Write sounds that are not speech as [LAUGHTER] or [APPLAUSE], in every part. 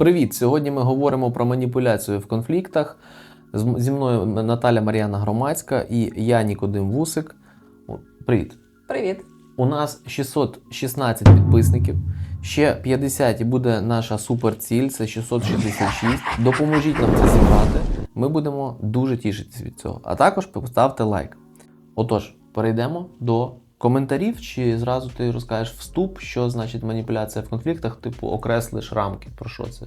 Привіт! Сьогодні ми говоримо про маніпуляцію в конфліктах. Зі мною Наталя Мар'яна Громадська і я Нікодим Вусик. Привіт! Привіт. У нас 616 підписників. Ще 50 і буде наша суперціль, це 666. Допоможіть нам це зібрати. Ми будемо дуже тішитися від цього. А також поставте лайк. Отож, перейдемо до коментарів, чи зразу ти розкажеш вступ, що значить маніпуляція в конфліктах, типу окреслиш рамки. Про що це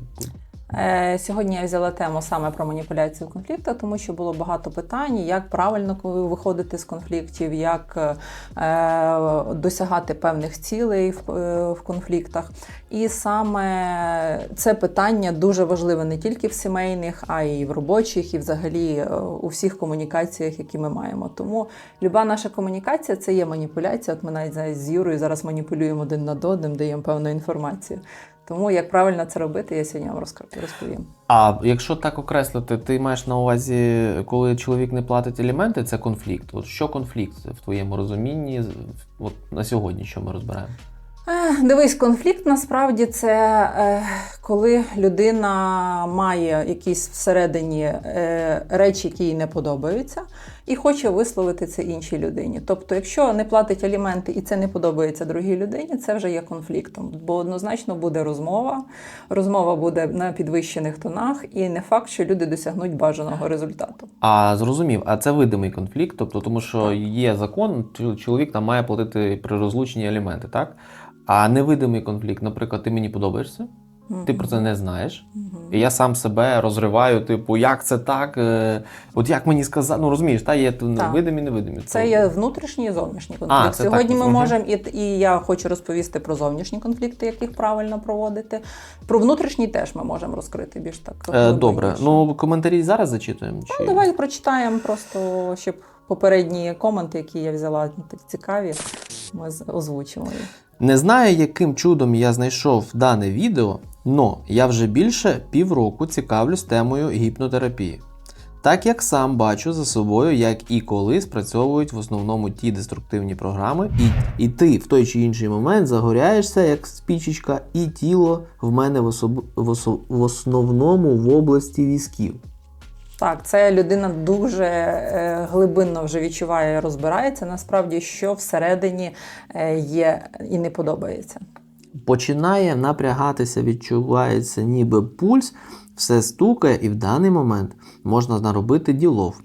сьогодні я взяла тему саме про маніпуляцію в конфліктах, тому що було багато питань, як правильно виходити з конфліктів, як е, досягати певних цілей в, е, конфліктах. І саме це питання дуже важливе не тільки в сімейних, а й в робочих, і взагалі е, у всіх комунікаціях, які ми маємо. Тому люба наша комунікація це є маніпуляція. От ми навіть з Юрою зараз маніпулюємо один над одним, даємо певну інформацію. Тому як правильно це робити, я сьогодні вам розповім. А якщо так окреслити, ти маєш на увазі, коли чоловік не платить аліменти, це конфлікт. От що конфлікт в твоєму розумінні? От на сьогодні що ми розбираємо? Е, Дивись, конфлікт насправді це е, коли людина має якісь всередині е, речі, які їй не подобаються, і хоче висловити це іншій людині. Тобто, якщо не платить аліменти і це не подобається другій людині, це вже є конфліктом. Бо однозначно буде розмова, розмова буде на підвищених тонах, і не факт, що люди досягнуть бажаного результату. А зрозумів, а це видимий конфлікт, тобто, тому що є закон, чоловік там має платити при розлученні аліменти, так? А невидимий конфлікт, наприклад, ти мені подобаєшся, ти про це не знаєш. Мгм. І я сам себе розриваю, типу, як це так? Е, От як мені сказати, ну розумієш, та є тут Так. невидимі. Це є внутрішній і зовнішній А, конфлікт. це Сьогодні так. ми можемо і, і я хочу розповісти про зовнішні конфлікти, як їх правильно проводити. Про внутрішній теж ми можемо розкрити більш так. Е, Добре, ну коментарі зараз зачитуємо. Чи... Ну, давай прочитаємо просто, щоб попередні коменти, які я взяла, такі цікаві, ми озвучимо їх. Не знаю, яким чудом я знайшов дане відео, но я вже більше півроку цікавлюсь темою гіпнотерапії. Так як сам бачу за собою, як і коли спрацьовують в основному ті деструктивні програми, і, і ти в той чи інший момент загоряєшся як спічечка, і тіло в мене в, особ... в, осо- в основному в області візків. Так, це людина дуже е, глибинно вже відчуває, розбирається насправді, що всередині е, є і не подобається. починає напрягатися, відчувається ніби пульс, все стукає, і в даний момент можна наробити ділов.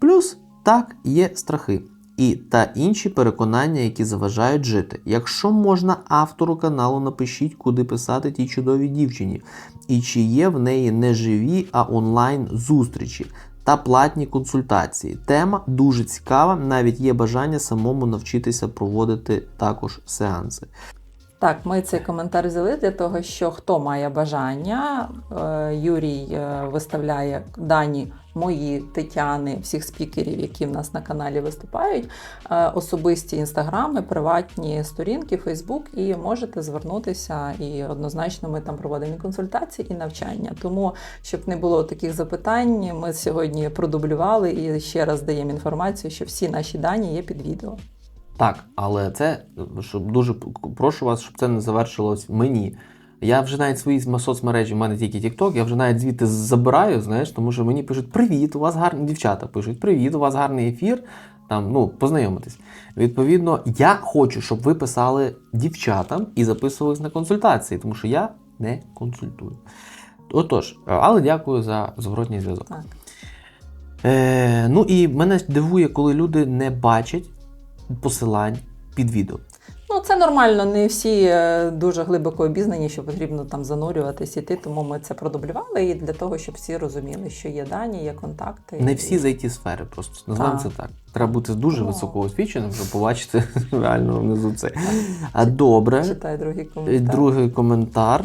Плюс так є страхи. І та інші переконання, які заважають жити. Якщо можна автору каналу, напишіть, куди писати тій чудовій дівчині, і чи є в неї не живі, а онлайн зустрічі та платні консультації. Тема дуже цікава, навіть є бажання самому навчитися проводити також сеанси. Так, ми цей коментар взяли для того, що хто має бажання, е, Юрій е, виставляє дані мої Тетяни, всіх спікерів, які в нас на каналі виступають, е, особисті інстаграми, приватні сторінки, Фейсбук, і можете звернутися. І однозначно ми там проводимо консультації і навчання. Тому, щоб не було таких запитань, ми сьогодні продублювали і ще раз даємо інформацію, що всі наші дані є під відео. Так, але це щоб дуже прошу вас, щоб це не завершилось мені. Я вже навіть свої соцмережі, в мене тільки TikTok, я вже навіть звідти забираю, знаєш, тому що мені пишуть: Привіт, у вас гарні дівчата пишуть, привіт, у вас гарний ефір. Там, ну, познайомитись. Відповідно, я хочу, щоб ви писали дівчатам і записувались на консультації, тому що я не консультую. Отож, але дякую за зворотній зв'язок. Е, ну і мене дивує, коли люди не бачать посилань під відео. Ну, це нормально, не всі е, дуже глибоко обізнані, що потрібно там занурюватись іти, тому ми це продублювали і для того, щоб всі розуміли, що є дані, є контакти. Не всі з it сфери, просто називаємо це Так. Треба бути дуже Ну. високоосвіченим, щоб побачити [LAUGHS] реально внизу це. А добре, Читай другий Е, коментар. другий коментар.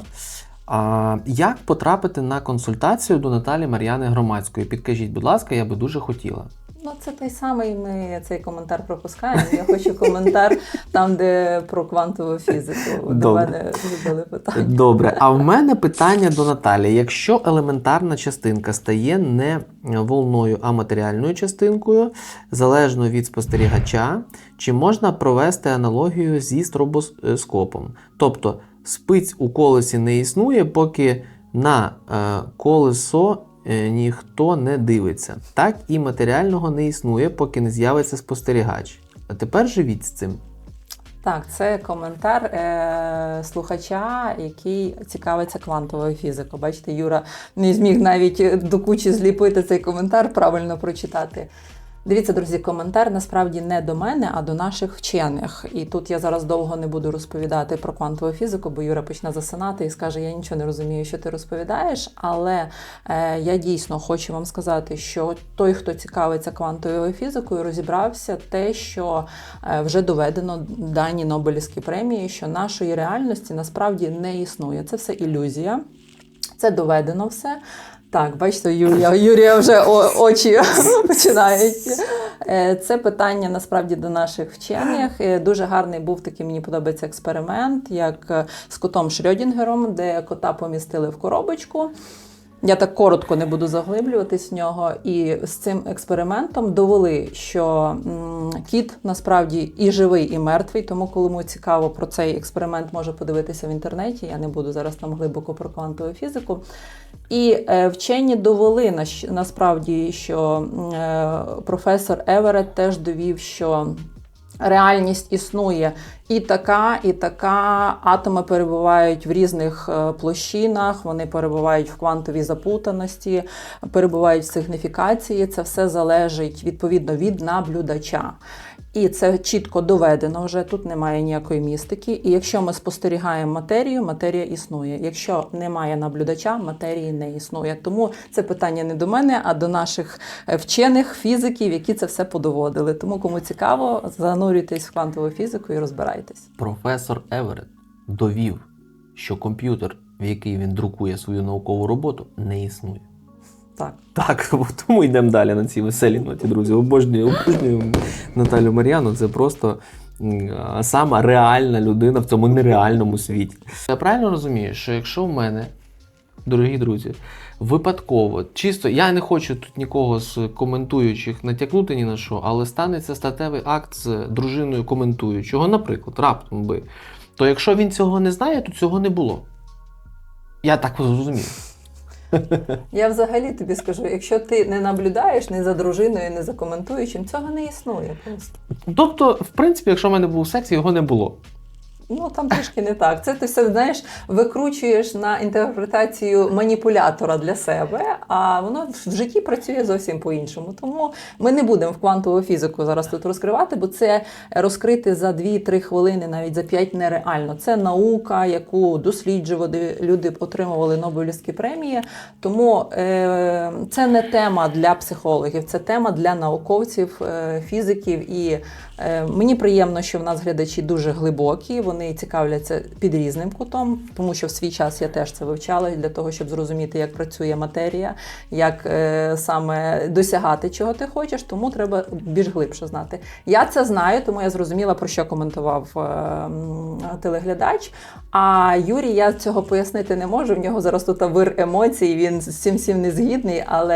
А, як потрапити на консультацію до Наталі Мар'яни Громадської? Підкажіть, будь ласка, я би дуже хотіла. Ну, це той самий, ми цей коментар пропускаємо. Я хочу коментар там, де про квантову фізику. До мене задали питання. Добре, а в мене питання до Наталі: якщо елементарна частинка стає не волною, а матеріальною частинкою, залежно від спостерігача, чи можна провести аналогію зі стробоскопом? Тобто спиць у колесі не існує, поки На е, колесо ніхто не дивиться. Так і матеріального не існує, поки не з'явиться спостерігач. А тепер живіть з цим. Так, це коментар е- слухача, який цікавиться квантовою фізикою. Бачите, Юра не зміг навіть до кучі зліпити цей коментар, правильно прочитати. Дивіться, друзі, коментар насправді не до мене, а до наших вчених. І тут я зараз довго не буду розповідати про квантову фізику, бо Юра почне засинати і скаже: Я нічого не розумію, що ти розповідаєш. Але е, я дійсно хочу вам сказати, що той, хто цікавиться квантовою фізикою, розібрався те, що е, вже доведено дані Нобелівській премії, що нашої реальності насправді не існує. Це все ілюзія. Це доведено все. Так, бачите, Юрія, Юрія вже очі [LAUGHS] починають. Е, Це питання насправді до наших вчених. Е, Дуже гарний був такий, мені подобається експеримент, як е, з котом Шрьодінгером, де кота помістили в коробочку. Я так коротко не буду заглиблюватись в нього. І з цим експериментом довели, що кіт насправді і живий, і мертвий. Тому, коли кому цікаво про цей експеримент, може подивитися в інтернеті. Я не буду зараз там глибоко про квантову фізику. І е, вчені довели на, насправді, що е, професор Еверет теж довів, що реальність існує і така, і така. Атоми перебувають в різних е, площинах, вони перебувають в квантовій запутаності, перебувають в сигніфікації. Це все залежить відповідно від наблюдача. І це чітко доведено вже тут немає ніякої містики. І якщо ми спостерігаємо матерію, матерія існує. Якщо немає наблюдача, матерії не існує. Тому це питання не до мене, а до наших е, вчених фізиків, які це все подоводили. Тому кому цікаво, занурюйтесь в квантову фізику і розбирайтесь. Професор Еверет довів, що комп'ютер, в який він друкує свою наукову роботу, не існує. Так. Так, [LAUGHS] тому йдемо далі на цій веселій ноті, друзі. Обожнюю, обожнюю Наталю Мар'яну. Це просто сама реальна людина в цьому нереальному світі. Я правильно розумію, що якщо в мене, дорогі друзі, випадково, чисто я не хочу тут нікого з коментуючих натякнути ні на що, але станеться статевий акт з дружиною коментуючого, наприклад, раптом би, то якщо він цього не знає, то цього не було. Я так зрозумів. [LAUGHS] Я взагалі тобі скажу, якщо ти не наблюдаєш ні за дружиною, ні за коментуючим, цього не існує просто. Тобто, в принципі, якщо в мене був секс, його не було. Ну там трішки не так. Це ти все знаєш, викручуєш на інтерпретацію маніпулятора для себе, а воно в житті працює зовсім по-іншому. Тому ми не будемо в квантову фізику зараз тут розкривати, бо це розкрити за 2-3 хвилини, навіть за 5 нереально. Це наука, яку досліджували люди отримували Нобелівські премії. Тому е, це не тема для психологів, це тема для науковців, е, фізиків. І мені приємно, що в нас глядачі дуже глибокі. Вони цікавляться під різним кутом, тому що в свій час я теж це вивчала для того, щоб зрозуміти, як працює матерія, як е, саме досягати чого ти хочеш. Тому треба більш глибше знати. Я це знаю, тому я зрозуміла про що коментував е, телеглядач. А Юрій, я цього пояснити не можу. В нього зараз тут вир емоцій. Він з цим всім не згідний, але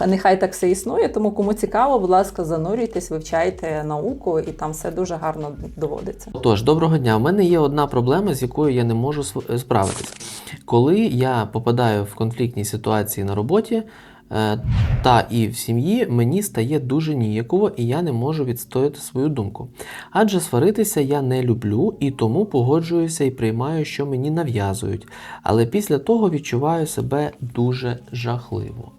е, нехай так все існує. Тому кому цікаво, будь ласка, занурюйтесь, вивчайте науку, і там все дуже гарно доводиться. Тож, доброго дня. У мене є одна проблема, з якою я не можу св- справитись. Коли я попадаю в конфліктні ситуації на роботі е, та і в сім'ї, мені стає дуже ніяково, і я не можу відстояти свою думку. Адже сваритися я не люблю і тому погоджуюся і приймаю, що мені нав'язують. Але після того відчуваю себе дуже жахливо.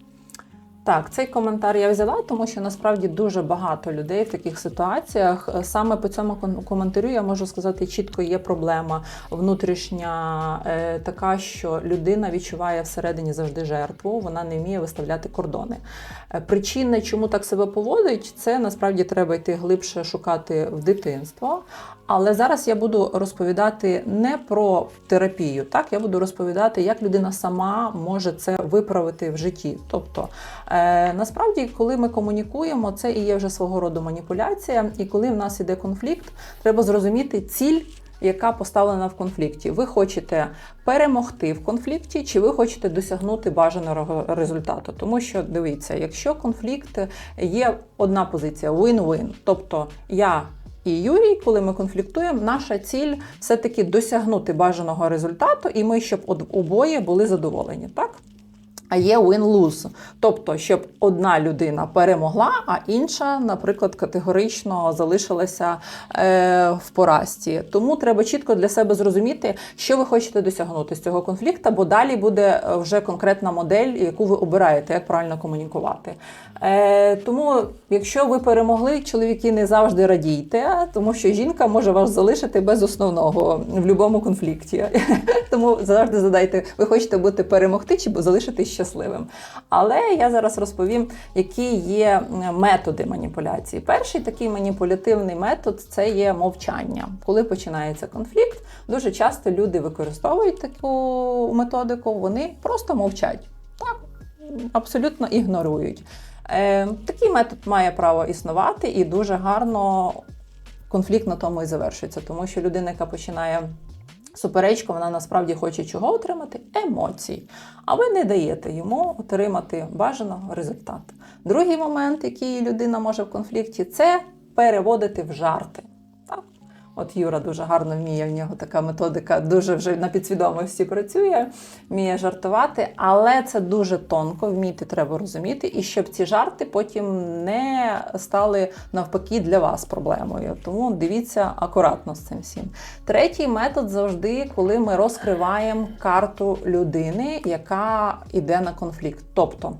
Так, цей коментар я взяла, тому що насправді дуже багато людей в таких ситуаціях. Е, Саме по цьому коментарю я можу сказати чітко, є проблема внутрішня е, така, що людина відчуває всередині завжди жертву, вона не вміє виставляти кордони. Е, Причини, чому так себе поводить, це насправді треба йти глибше шукати в дитинство. Але зараз я буду розповідати не про терапію, так я буду розповідати, як людина сама може це виправити в житті. Тобто, е, насправді, коли ми комунікуємо, це і є вже свого роду маніпуляція. І коли в нас іде конфлікт, треба зрозуміти ціль. Яка поставлена в конфлікті? Ви хочете перемогти в конфлікті, чи ви хочете досягнути бажаного результату? Тому що дивіться, якщо конфлікт є одна позиція win-win, тобто я і Юрій, коли ми конфліктуємо, наша ціль все-таки досягнути бажаного результату, і ми, щоб обоє були задоволені, так? А є win-lose. Тобто, щоб одна людина перемогла, а інша, наприклад, категорично залишилася е, в поразці. Тому треба чітко для себе зрозуміти, що ви хочете досягнути з цього конфлікту, бо далі буде е, вже конкретна модель, яку ви обираєте, як правильно комунікувати. Е, тому, якщо ви перемогли, чоловіки не завжди радійте, тому що жінка може вас залишити без основного в будь-якому конфлікті. [LAUGHS] Тому завжди задайте, ви хочете бути перемогти чи залишитись щасливим. Але я зараз розповім, які є методи маніпуляції. Перший такий маніпулятивний метод це є мовчання. Коли починається конфлікт, дуже часто люди використовують таку методику, вони просто мовчать. Так, абсолютно ігнорують. Е, такий метод має право існувати і дуже гарно конфлікт на тому і завершується, тому що людина, яка починає суперечку, вона насправді хоче чого отримати? Емоцій. А ви не даєте йому отримати бажаного результату. Другий момент, який людина може в конфлікті, це переводити в жарти. От Юра дуже гарно вміє, в нього така методика дуже вже на підсвідомості працює, вміє жартувати, але це дуже тонко, вміти треба розуміти, і щоб ці жарти потім не стали навпаки для вас проблемою. Тому дивіться акуратно з цим всім. Третій метод завжди, коли ми розкриваємо карту людини, яка йде на конфлікт. Тобто,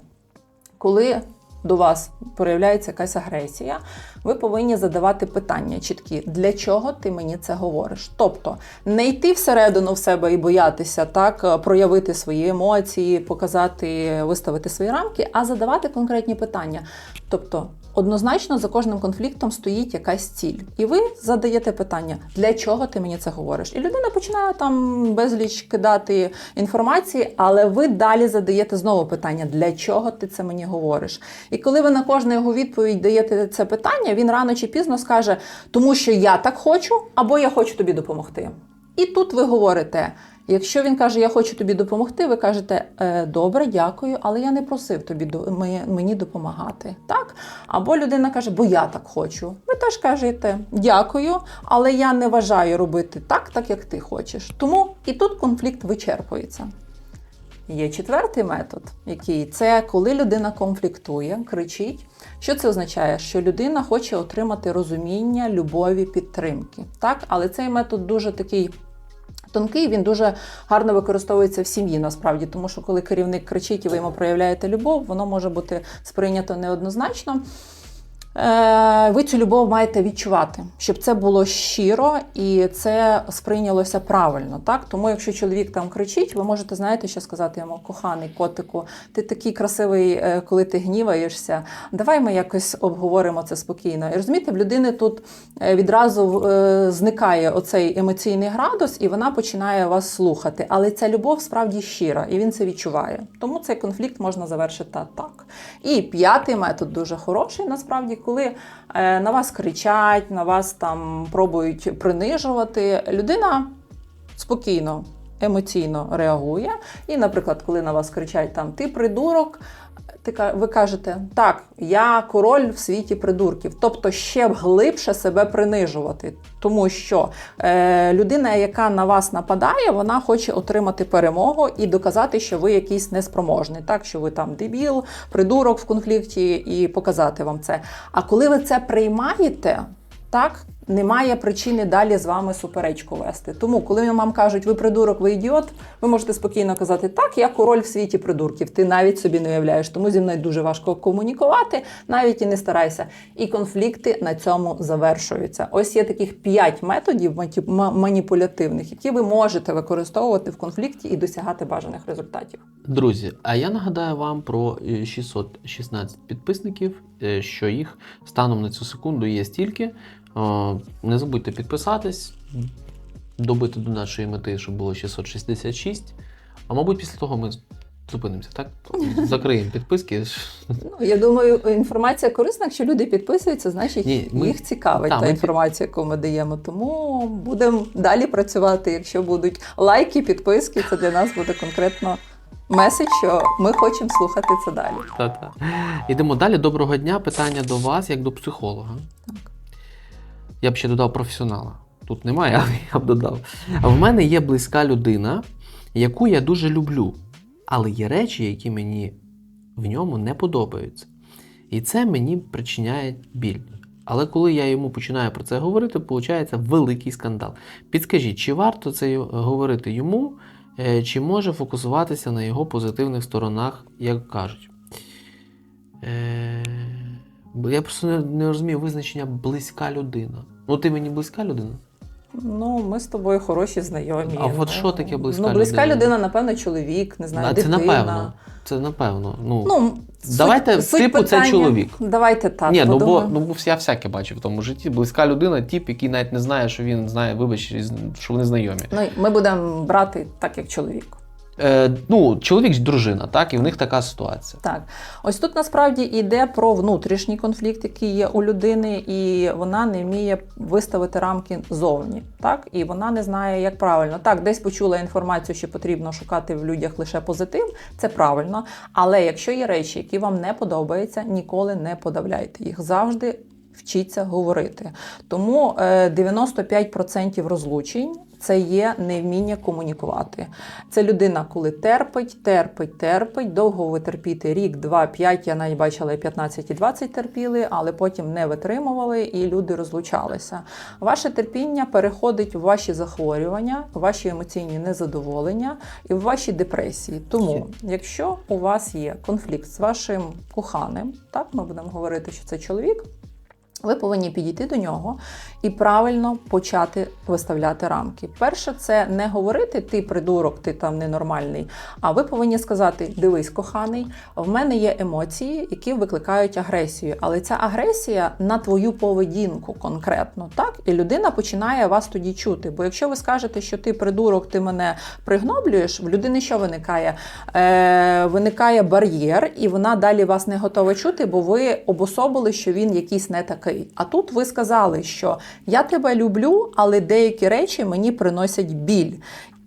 коли до вас проявляється якась агресія, ви повинні задавати питання чіткі, для чого ти мені це говориш? Тобто не йти всередину в себе і боятися так е, проявити свої емоції, показати, виставити свої рамки, а задавати конкретні питання. Тобто, однозначно за кожним конфліктом стоїть якась ціль, і ви задаєте питання, для чого ти мені це говориш? І людина починає там безліч кидати інформації, але ви далі задаєте знову питання, для чого ти це мені говориш? І коли ви на кожну його відповідь даєте це питання, він рано чи пізно скаже, тому що я так хочу, або я хочу тобі допомогти. І тут ви говорите. Якщо він каже, я хочу тобі допомогти, ви кажете, «Е, добре, дякую, але я не просив тобі мені допомагати. Так? Або людина каже, бо я так хочу. Ви теж кажете, дякую, але я не вважаю робити так, так як ти хочеш. Тому і тут конфлікт вичерпується. Є четвертий метод, який це коли людина конфліктує, кричить. Що це означає? Що людина хоче отримати розуміння, любові, підтримки. Так, але цей метод дуже такий. Тонкий, він дуже гарно використовується в сім'ї насправді, тому що коли керівник кричить і ви йому проявляєте любов, воно може бути сприйнято неоднозначно. Е, Ви цю любов маєте відчувати, щоб це було щиро і це сприйнялося правильно. Так? Тому, якщо чоловік там кричить, ви можете знаєте, що сказати йому, коханий котику, ти такий красивий, е, коли ти гніваєшся. Давай ми якось обговоримо це спокійно. І розумієте, в людини тут е, відразу зникає оцей емоційний градус, і вона починає вас слухати. Але ця любов справді щира, і він це відчуває. Тому цей конфлікт можна завершити так. І п'ятий метод дуже хороший, насправді, коли е, на вас кричать, на вас там пробують принижувати, людина спокійно, емоційно реагує. І, наприклад, коли на вас кричать там ти придурок. Ти ви кажете, так, я король в світі придурків, тобто ще глибше себе принижувати, тому що е, людина, яка на вас нападає, вона хоче отримати перемогу і доказати, що ви якийсь неспроможний, так що ви там дебіл, придурок в конфлікті, і показати вам це. А коли ви це приймаєте, так. Немає причини далі з вами суперечку вести. Тому, коли вам кажуть, ви придурок, ви ідіот, ви можете спокійно казати, так, я король в світі придурків. Ти навіть собі не уявляєш, тому зі мною дуже важко комунікувати, навіть і не старайся. І конфлікти на цьому завершуються. Ось є таких п'ять методів маніпулятивних, які ви можете використовувати в конфлікті і досягати бажаних результатів. Друзі, а я нагадаю вам про е, 616 підписників, е, що їх станом на цю секунду є стільки. Не забудьте підписатись, добити до нашої мети, щоб було 666. А мабуть, після того ми зупинимося, так? [LAUGHS] Закриємо підписки. Ну, я думаю, інформація корисна. Якщо люди підписуються, значить Ні, ми- їх цікавить Та, та ми- інформація, яку ми даємо. Тому будемо далі працювати. Якщо будуть лайки, підписки, це для нас буде конкретно меседж, що ми хочемо слухати це далі. Та-та. Ідемо далі. Доброго дня. Питання до вас, як до психолога. Так. Я б ще додав професіонала. Тут немає, [LAUGHS] але я б додав. А в мене є близька людина, яку я дуже люблю. Але є речі, які мені в ньому не подобаються. І це мені причиняє біль. Але коли я йому починаю про це говорити, виходить великий скандал. Підскажіть, чи варто це говорити йому, е, чи може фокусуватися на його позитивних сторонах, як кажуть? Е, бо Я просто не, не розумію визначення близька людина. Ну, ти мені близька людина? Ну, ми з тобою хороші знайомі. А от Ну, що таке близька Ну, близька людина? людина, напевно, чоловік, не знаю, А, це напевно. Це напевно. Ну, Ну, Давайте, суть типу, це питання- чоловік. Давайте так. Ні, ну бо, ну бо я всяке бачив в тому житті. Близька людина, тип, який навіть не знає, що він знає, вибач, що вони знайомі. Ну, ми будемо брати так, як чоловік. Е, ну, чоловік дружина, так, і в них така ситуація. Так, ось тут насправді йде про внутрішній конфлікт, який є у людини, і вона не вміє виставити рамки зовні. Так, і вона не знає, як правильно. Так, десь почула інформацію, що потрібно шукати в людях лише позитив. Це правильно. Але якщо є речі, які вам не подобаються, ніколи не подавляйте їх. Завжди вчіться говорити. Тому е, 95% розлучень. Це є невміння комунікувати. Це людина, коли терпить, терпить, терпить, довго витерпіти рік, два, п'ять. Я навіть бачила 15 і 20 терпіли, але потім не витримували і люди розлучалися. Ваше терпіння переходить в ваші захворювання, в ваші емоційні незадоволення і в ваші депресії. Тому, якщо у вас є конфлікт з вашим коханим, так ми будемо говорити, що це чоловік. Ви повинні підійти до нього і правильно почати виставляти рамки. Перше, це не говорити ти придурок, ти там ненормальний. А ви повинні сказати: дивись, коханий, в мене є емоції, які викликають агресію. Але ця агресія на твою поведінку конкретно, так? І людина починає вас тоді чути. Бо якщо ви скажете, що ти придурок, ти мене пригноблюєш, в людини що виникає? Е, виникає бар'єр, і вона далі вас не готова чути, бо ви обособили, що він якийсь не такий. А тут ви сказали, що я тебе люблю, але деякі речі мені приносять біль.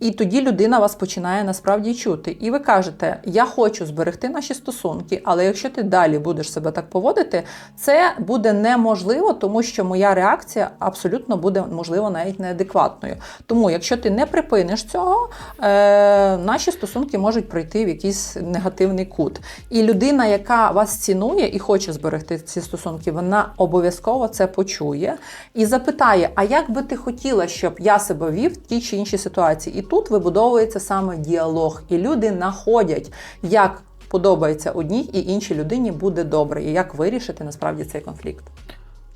І тоді людина вас починає насправді чути. І ви кажете, я хочу зберегти наші стосунки, але якщо ти далі будеш себе так поводити, це буде неможливо, тому що моя реакція абсолютно буде, можливо, навіть неадекватною. Тому, якщо ти не припиниш цього, е, наші стосунки можуть пройти в якийсь негативний кут. І людина, яка вас цінує і хоче зберегти ці стосунки, вона обов'язково це почує і запитає: а як би ти хотіла, щоб я себе вів в тій чи іншій ситуації? І тут вибудовується саме діалог, і люди знаходять, як подобається одній і іншій людині буде добре, і як вирішити насправді цей конфлікт.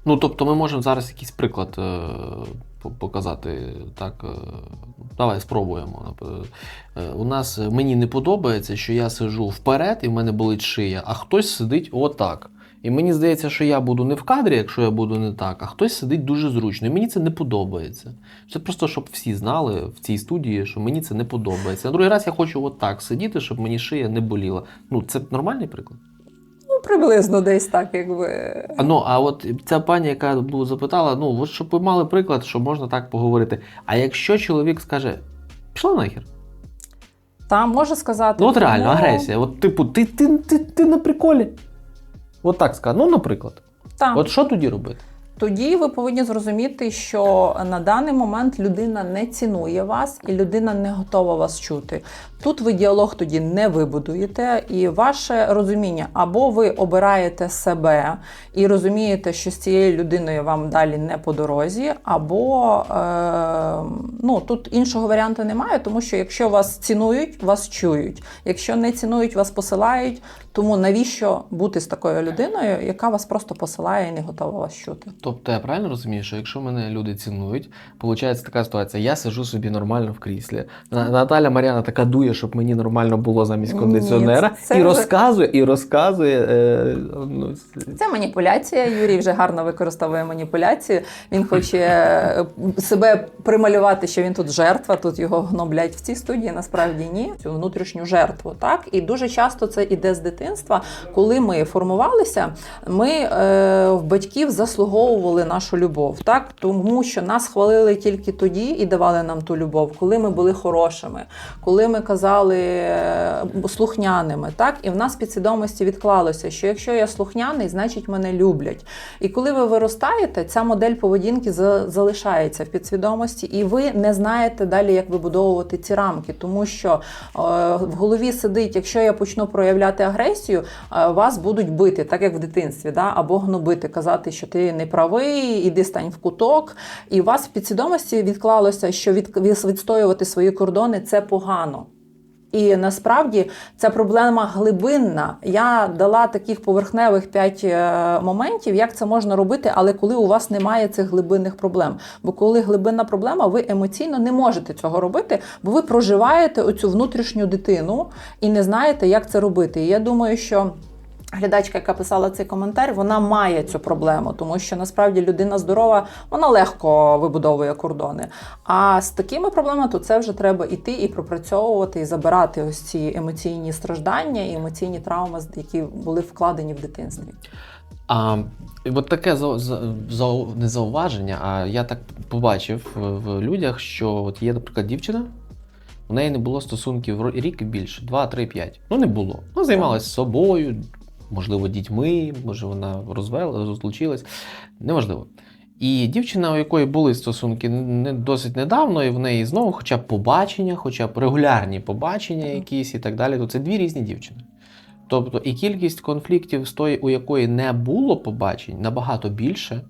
Ну, тобто, ми можемо зараз якийсь приклад е, показати. Так, е, давай спробуємо. Е, у нас е, мені не подобається, що я сиджу вперед і в мене болить шия, а хтось сидить отак. І мені здається, що я буду не в кадрі, якщо я буду не так, а хтось сидить дуже зручно. І мені це не подобається. Це просто щоб всі знали в цій студії, що мені це не подобається. На другий раз я хочу отак сидіти, щоб мені шия не боліла. Ну, це нормальний приклад. Ну, приблизно десь так, якби. А, Ну, а от ця пані, яка запитала, ну, от щоб ви мали приклад, що можна так поговорити. А якщо чоловік скаже, пішла нахер. Там може сказати. Ну, от реально, «Ну, агресія. От, типу, ти, ти, ти, ти на приколі. От так сказати. Ну, наприклад. Так. От що тоді робити? Тоді ви повинні зрозуміти, що на даний момент людина не цінує вас і людина не готова вас чути. Тут ви діалог тоді не вибудуєте, і ваше розуміння або ви обираєте себе і розумієте, що з цією людиною вам далі не по дорозі, або е, ну тут іншого варіанту немає, тому що якщо вас цінують, вас чують. Якщо не цінують, вас посилають. Тому навіщо бути з такою людиною, яка вас просто посилає і не готова вас чути? Тобто я правильно розумію, що якщо мене люди цінують, виходить така ситуація, я сиджу собі нормально в кріслі. На- Наталя Мар'яна така дує, щоб мені нормально було замість Ні, кондиціонера, це і вже- розказує, і розказує. Е, ну, Це маніпуляція. Юрій вже гарно використовує маніпуляцію. Він хоче е, себе прималювати, що він тут жертва, тут його гноблять в цій студії. Насправді ні. Цю внутрішню жертву. Так і дуже часто це іде з дитинства. Коли ми формувалися, ми е, в батьків заслуговували. нашу любов, так тому що нас хвалили тільки тоді і давали нам ту любов, коли ми були хорошими, коли ми казали е, слухняними, так і в нас підсвідомості відклалося, що якщо я слухняний, значить мене люблять. І коли ви виростаєте, ця модель поведінки за- залишається в підсвідомості, і ви не знаєте далі, як вибудовувати ці рамки, тому що е, в голові сидить, якщо я почну проявляти агресію, е, вас будуть бити, так як в дитинстві, да? або гнобити, казати, що ти не правий, іди стань в куток. І у вас в підсвідомості відклалося, що від, відстоювати свої кордони це погано. І насправді ця проблема глибинна. Я дала таких поверхневих п'ять е, моментів, як це можна робити, але коли у вас немає цих глибинних проблем. Бо коли глибинна проблема, ви емоційно не можете цього робити, бо ви проживаєте оцю внутрішню дитину і не знаєте, як це робити. І я думаю, що. Глядачка, яка писала цей коментар, вона має цю проблему, тому що насправді людина здорова, вона легко вибудовує кордони. А з такими проблемами то це вже треба іти і пропрацьовувати, і забирати ось ці емоційні страждання і емоційні травми, які були вкладені в дитинстві. А от таке за, за, за, не зауваження, а я так побачив в, людях, що от є, наприклад, дівчина, у неї не було стосунків рік і більше, 2, 3, 5. Ну не було. Ну, займалася собою, можливо, дітьми, може вона розвела, розлучилась. Неважливо. І дівчина, у якої були стосунки не досить недавно, і в неї знову, хоча б побачення, хоча б регулярні побачення якісь і так далі, то це дві різні дівчини. Тобто і кількість конфліктів з тої, у якої не було побачень, набагато більше,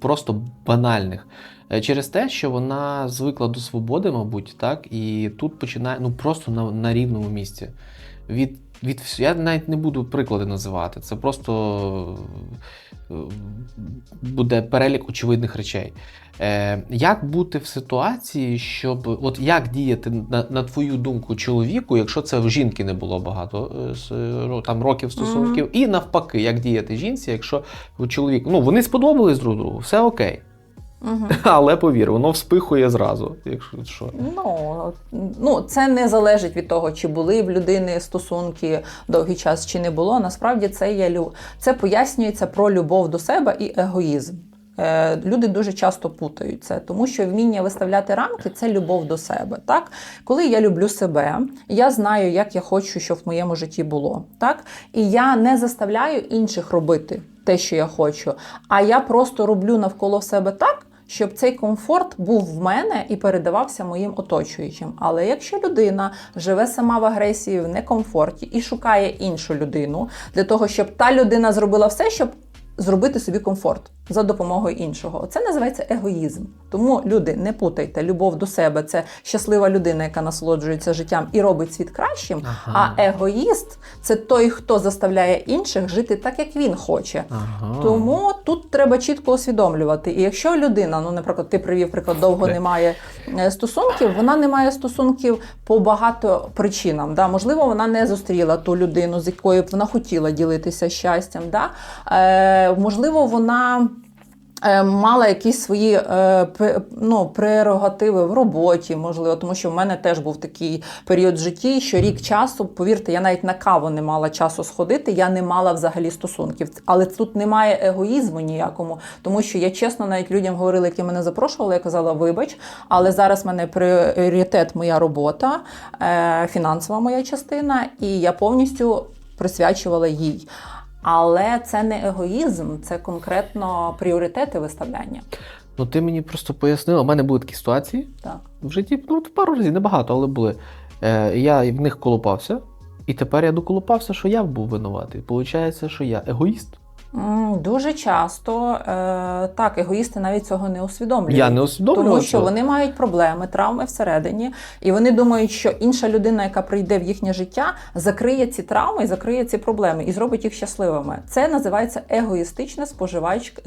просто банальних. Е, Через те, що вона звикла до свободи, мабуть, так, і тут починає ну просто на, на рівному місці. Від, від, я навіть не буду приклади називати, це просто е, буде перелік очевидних речей. Е, як бути в ситуації, щоб от як діяти на, на твою думку чоловіку, якщо це в жінки не було багато е, ро- там років стосунків, і навпаки, як діяти жінці, якщо у чоловік, ну вони сподобались друг другу, все окей. Угу. [LAUGHS] Але повір, воно вспихує зразу, якщо що. Ну, ну, це не залежить від того, чи були в людини стосунки довгий час, чи не було. Насправді це є лю... це пояснюється про любов до себе і егоїзм. Е, Люди дуже часто путають це, тому що вміння виставляти рамки це любов до себе. Так? Коли я люблю себе, я знаю, як я хочу, щоб в моєму житті було. Так? І я не заставляю інших робити те, що я хочу, а я просто роблю навколо себе так, щоб цей комфорт був в мене і передавався моїм оточуючим. Але якщо людина живе сама в агресії, в некомфорті і шукає іншу людину для того, щоб та людина зробила все, щоб зробити собі комфорт за допомогою іншого, це називається егоїзм. Тому люди, не путайте, любов до себе це щаслива людина, яка насолоджується життям і робить світ кращим. Ага. А егоїст це той, хто заставляє інших жити так, як він хоче. Ага. Тому тут треба чітко усвідомлювати. І якщо людина, ну наприклад, ти привів приклад, довго Не. немає е, стосунків, вона не має стосунків по багато причинам. Да? Можливо, вона не зустріла ту людину, з якою б вона хотіла ділитися щастям. Да? Е, можливо, вона. е, Мала якісь свої е, ну, прерогативи в роботі, можливо, тому що в мене теж був такий період в житті, що рік часу, повірте, я навіть на каву не мала часу сходити, я не мала взагалі стосунків. Але тут немає егоїзму ніякому, тому що я чесно навіть людям говорила, які мене запрошували, я казала, вибач, але зараз в мене пріоритет моя робота, е, фінансова моя частина, і я повністю присвячувала їй. Але це не егоїзм, це конкретно пріоритети виставляння. Ну ти мені просто пояснила, у мене були такі ситуації Так. в житті, ну пару разів, небагато, але були. Е, я в них колупався, і тепер я доколупався, що я був винуватий. Получається, що я егоїст. Дуже часто е, так, егоїсти навіть цього не усвідомлюють. Я не усвідомлював Тому що вони мають проблеми, травми всередині, і вони думають, що інша людина, яка прийде в їхнє життя, закриє ці травми і закриє ці проблеми і зробить їх щасливими. Це називається егоїстична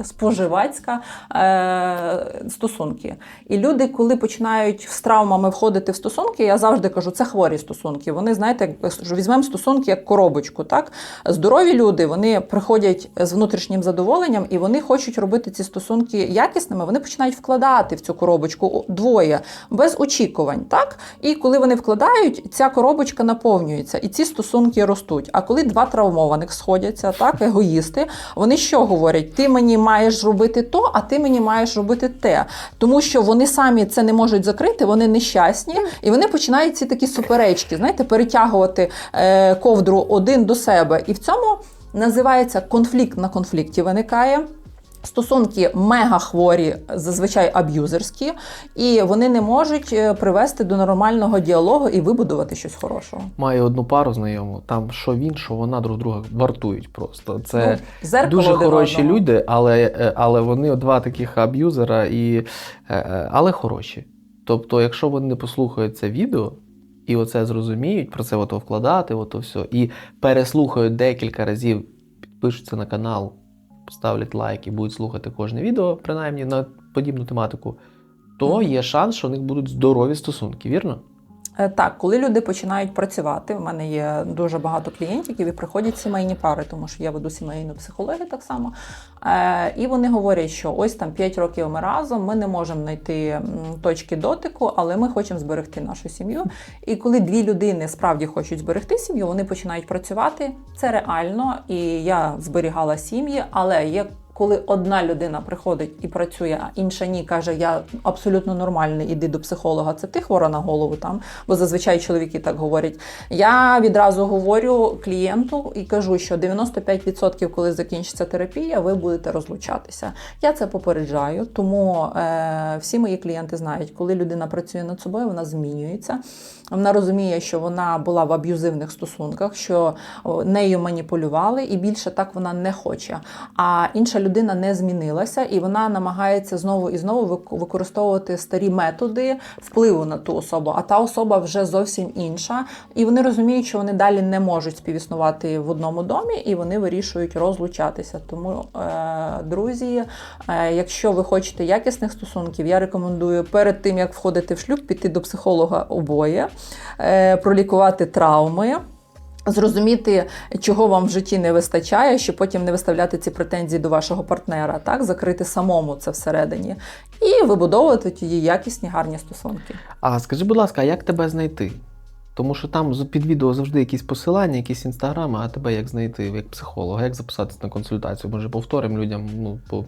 споживацька е... стосунки. І люди, коли починають з травмами входити в стосунки, я завжди кажу, це хворі стосунки. Вони, знаєте, як візьмемо стосунки як коробочку. Так? Здорові люди вони приходять з внутрішнім задоволенням, і вони хочуть робити ці стосунки якісними. Вони починають вкладати в цю коробочку двоє без очікувань. Так і коли вони вкладають, ця коробочка наповнюється, і ці стосунки ростуть. А коли два травмованих сходяться, так егоїсти, вони що говорять? Ти мені маєш робити то, а ти мені маєш робити те. Тому що вони самі це не можуть закрити, вони нещасні, і вони починають ці такі суперечки, знаєте, перетягувати е, ковдру один до себе. І в цьому називається конфлікт на конфлікті виникає. Стосунки мега хворі, зазвичай аб'юзерські, і вони не можуть е, привести до нормального діалогу і вибудувати щось хорошого. Маю одну пару знайому, там що він, що вона друг друга вартують просто. Це Ну, дуже хороші одного. люди, але, е, але вони два таких аб'юзера, і, е, але хороші. Тобто, якщо вони не послухають це відео і оце зрозуміють, про це ото вкладати, ото все, і переслухають декілька разів, підпишуться на канал, поставлять лайк і будуть слухати кожне відео, принаймні на подібну тематику, то є шанс, що у них будуть здорові стосунки, вірно? Е, Так, коли люди починають працювати, в мене є дуже багато клієнтів, які приходять сімейні пари, тому що я веду сімейну психологію так само. Е, і вони говорять, що ось там 5 років ми разом, ми не можемо знайти точки дотику, але ми хочемо зберегти нашу сім'ю. І коли дві людини справді хочуть зберегти сім'ю, вони починають працювати. Це реально, і я зберігала сім'ї, але є. Коли одна людина приходить і працює, а інша ні, каже, я абсолютно нормальний, іди до психолога, це ти хвора на голову там, бо зазвичай чоловіки так говорять. Я відразу говорю клієнту і кажу, що 95% коли закінчиться терапія, ви будете розлучатися. Я це попереджаю, тому е, всі мої клієнти знають, коли людина працює над собою, вона змінюється. Вона розуміє, що вона була в аб'юзивних стосунках, що нею маніпулювали, і більше так вона не хоче. А інша людина не змінилася, і вона намагається знову і знову використовувати старі методи впливу на ту особу. А та особа вже зовсім інша. І вони розуміють, що вони далі не можуть співіснувати в одному домі, і вони вирішують розлучатися. Тому, е, друзі, е, якщо ви хочете якісних стосунків, я рекомендую перед тим як входити в шлюб, піти до психолога обоє, пролікувати травми. Зрозуміти, чого вам в житті не вистачає, щоб потім не виставляти ці претензії до вашого партнера, так закрити самому це всередині і вибудовувати ті якісні гарні стосунки. А скажи, будь ласка, як тебе знайти? Тому що там під відео завжди якісь посилання, якісь інстаграми, а тебе як знайти як психолога, як записатися на консультацію? Може, повторимо людям, ну, по...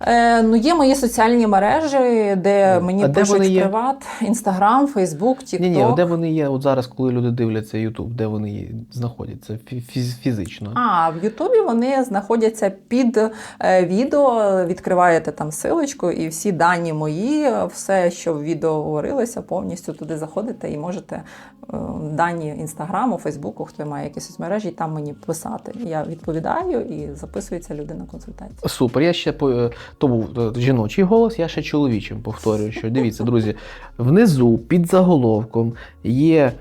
Е, ну, є мої соціальні мережі, де Ну, мені а де пишуть є? приват, інстаграм, фейсбук, тікток. Ні, ні, де вони є? От зараз, коли люди дивляться YouTube, де вони є- знаходяться фіз- фізично? А в Ютубі вони знаходяться під е, відео. Відкриваєте там силочку, і всі дані мої, все, що в відео говорилося, повністю туди заходите і можете е, дані інстаграму, Фейсбуку, хто має якісь соцмережі, там мені писати. Я відповідаю і записується люди на консультацію. Супер. Я ще е, то був е, жіночий голос, я ще чоловічим повторюю, що дивіться, друзі, внизу під заголовком є.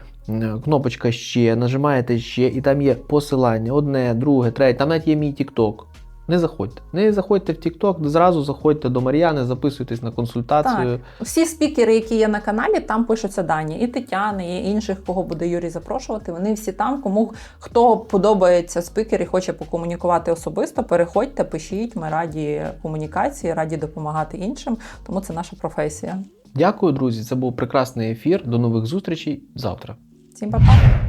Кнопочка ще, нажимаєте ще, і там є посилання, одне, друге, третє, там навіть є мій TikTok. Не заходьте. Не заходьте в TikTok, зразу заходьте до Мар'яни, записуйтесь на консультацію. Всі спікери, які є на каналі, там пишуться дані. І Тетяни, і інших, кого буде Юрій запрошувати. Вони всі там. Кому хто подобається спікер і хоче покомунікувати особисто, переходьте, пишіть. Ми раді комунікації, раді допомагати іншим. Тому це наша професія. Дякую, друзі. Це був прекрасний ефір. До нових зустрічей завтра. Всім па-па!